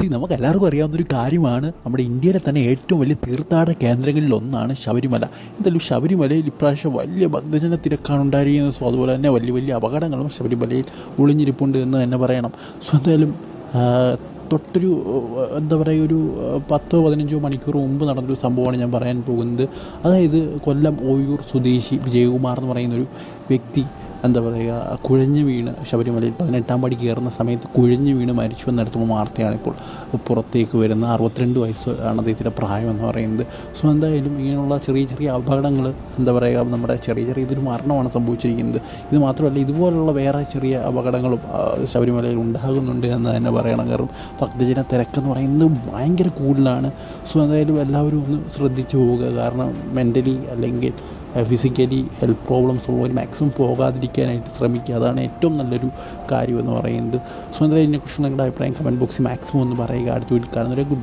C നമുക്ക് എല്ലാവർക്കും അറിയാവുന്നൊരു കാര്യമാണ്. നമ്മുടെ ഇന്ത്യയിലെ തന്നെ ഏറ്റവും വലിയ തീർത്ഥാടന കേന്ദ്രങ്ങളിൽ ഒന്നാണ് ശബരിമല. എന്തായാലും ശബരിമലയിൽ ഇപ്രാവശ്യം വലിയ ഭക്തജന തിരക്കാണ് ഉണ്ടായിരിക്കുന്നത്. സോ അതുപോലെ തന്നെ വലിയ വലിയ അപകടങ്ങളും ശബരിമലയിൽ ഒളിഞ്ഞിരിപ്പുണ്ട് എന്ന് തന്നെ പറയണം. സോ എന്തായാലും തൊട്ടൊരു എന്താ പറയുക ഒരു പത്തോ പതിനഞ്ചോ മണിക്കൂർ മുമ്പ് നടന്നൊരു സംഭവമാണ് ഞാൻ പറയാൻ പോകുന്നത്. അതായത് കൊല്ലം ഓയൂർ സ്വദേശി വിജയകുമാർ എന്ന് പറയുന്നൊരു വ്യക്തി എന്താ പറയുക കുഴഞ്ഞു വീണ് ശബരിമലയിൽ പതിനെട്ടാം പടി കയറുന്ന സമയത്ത് കുഴഞ്ഞു വീണ് മരിച്ചു എന്നടുത്തുമ്പോൾ വാർത്തയാണിപ്പോൾ. പുറത്തേക്ക് വരുന്ന അറുപത്തിരണ്ട് വയസ്സ് ആണ് അദ്ദേഹത്തിന്റെ പ്രായം എന്ന് പറയുന്നത്. സോ എന്തായാലും ഇങ്ങനെയുള്ള ചെറിയ ചെറിയ അപകടങ്ങൾ എന്താ പറയുക നമ്മുടെ ചെറിയ ചെറിയ ഇതൊരു മരണമാണ് സംഭവിച്ചിരിക്കുന്നത്. ഇത് മാത്രമല്ല ഇതുപോലുള്ള വേറെ ചെറിയ അപകടങ്ങളും ശബരിമലയിൽ ഉണ്ടാകുന്നുണ്ട് എന്ന് തന്നെ പറയണം. കാരണം ഭക്തജന തിരക്കെന്ന് പറയുന്നത് ഭയങ്കര കൂടുതലാണ്. സോ എന്തായാലും എല്ലാവരും ഒന്ന് ശ്രദ്ധിച്ചു പോവുക. കാരണം മെന്റലി അല്ലെങ്കിൽ ഫിസിക്കലി ഹെൽത്ത് പ്രോബ്ലംസ് ഉള്ളവർ മാക്സിമം പോകാതിരിക്കാനായിട്ട് ശ്രമിക്കുക. അതാണ് ഏറ്റവും നല്ലൊരു കാര്യം എന്ന് പറയുന്നത്. സോ എന്തായാലും ഇതിനെക്കുറിച്ച് നിങ്ങളുടെ അഭിപ്രായം കമന്റ് ബോക്സിൽ മാക്സിമം ഒന്ന് പറയുക. അടുത്ത വീട്ടിൽ കാണുന്നവരെ ഗുഡ്